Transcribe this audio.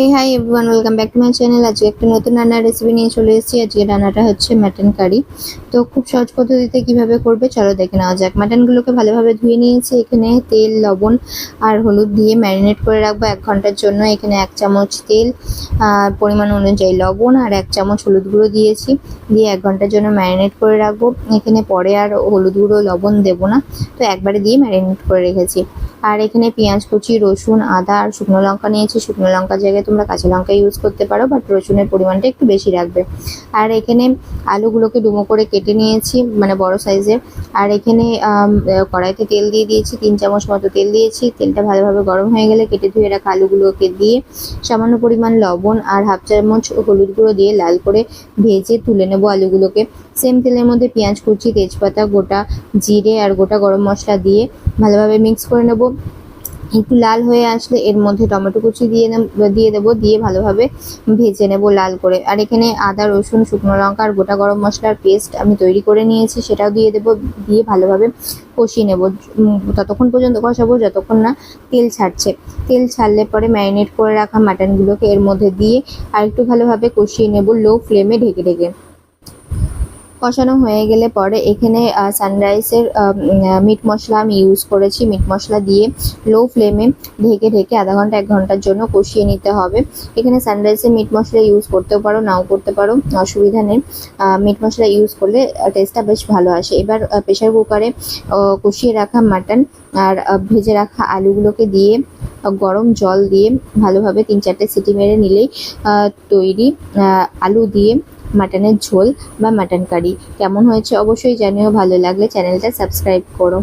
Hey hi everyone welcome back to my channel আজকে একটা নতুন রান্নার রেসিপি নিয়ে চলে এসেছি। আজকে রান্নাটা হচ্ছে মাটন কারি তো খুব সহজ পদ্ধতিতে কীভাবে করবে চলো দেখে নেওয়া যাক। মাটনগুলোকে ভালোভাবে ধুয়ে নিয়েছি। এখানে তেল, লবণ আর হলুদ দিয়ে ম্যারিনেট করে রাখব এক ঘণ্টার জন্য। এখানে এক চামচ তেল পরিমাণ অনুযায়ী লবণ আর এক চামচ হলুদ গুঁড়ো দিয়েছি। দিয়ে এক ঘণ্টার জন্য ম্যারিনেট করে রাখব। এখানে পরে আর হলুদ গুঁড়ো, লবণ দেবো না। তো একবারে দিয়ে ম্যারিনেট করে রেখেছি। আর এখানে পেঁয়াজ কুচি, রসুন, আদা আর শুকনো লঙ্কা নিয়েছি। শুকনো লঙ্কার জায়গায় তোমরা কাঁচা লঙ্কা ইউজ করতে পারো বাট রসুনের পরিমাণটা একটু বেশি রাখবে। আর এখানে আলুগুলোকে ডুমো করে কেটে নিয়েছি মানে বড় সাইজের আর এখানে কড়াইতে তেল দিয়ে দিয়েছি, তিন চামচ মতো তেল দিয়েছি। তেলটা ভালোভাবে গরম হয়ে গেলে কেটে ধুয়ে রাখা আলুগুলোকে দিয়ে সামান্য পরিমাণ লবণ আর হাফ চামচ হলুদ গুঁড়ো দিয়ে লাল করে ভেজে তুলে নেব আলুগুলোকে। সেম তেলের মধ্যে পেঁয়াজ, কুচি, তেজপাতা, গোটা জিরে আর গোটা গরম মশলা দিয়ে ভালোভাবে মিক্স করে নেব। একটু লাল হয়ে আসলে এর মধ্যে টমেটো কুচি দিয়ে দিয়ে দেবো, দিয়ে ভালোভাবে ভেজে নেব লাল করে। আর এখানে আদা, রসুন, শুকনো লঙ্কা আর গোটা গরম মশলার পেস্ট আমি তৈরি করে নিয়েছি, সেটাও দিয়ে দেবো, দিয়ে ভালোভাবে কষিয়ে নেব। ততক্ষণ পর্যন্ত কষাবো, যতক্ষণ না তেল ছাড়ছে। তেল ছাড়লে পরে ম্যারিনেট করে রাখা মাটনগুলোকে এর মধ্যে দিয়ে আর একটু ভালোভাবে কষিয়ে নেব লো ফ্লেমে ঢেকে ঢেকে। কষানো হয়ে গেলে পরে এখানে সানরাইসের মিট মশলা আমি ইউজ করেছি। মিট মশলা দিয়ে লো ফ্লেমে ঢেকে ঢেকে আধা ঘণ্টা, এক ঘণ্টার জন্য কষিয়ে নিতে হবে। এখানে সানরাইসের মিট মশলা ইউজ করতেও পারো, নাও করতে পারো, অসুবিধা নেই। মিট মশলা ইউজ করলে টেস্টটা বেশ ভালো আসে। এবার প্রেশার কুকারে কষিয়ে রাখা মাটন আর ভেজে রাখা আলুগুলোকে দিয়ে গরম জল দিয়ে ভালোভাবে তিন চারটে সিটি মেরে নিলেই তৈরি আলু দিয়ে মাটনের ঝোল বা মাটন কারি। কেমন হয়েছে অবশ্যই জানিও। ভালো লাগলে চ্যানেলটা সাবস্ক্রাইব করো।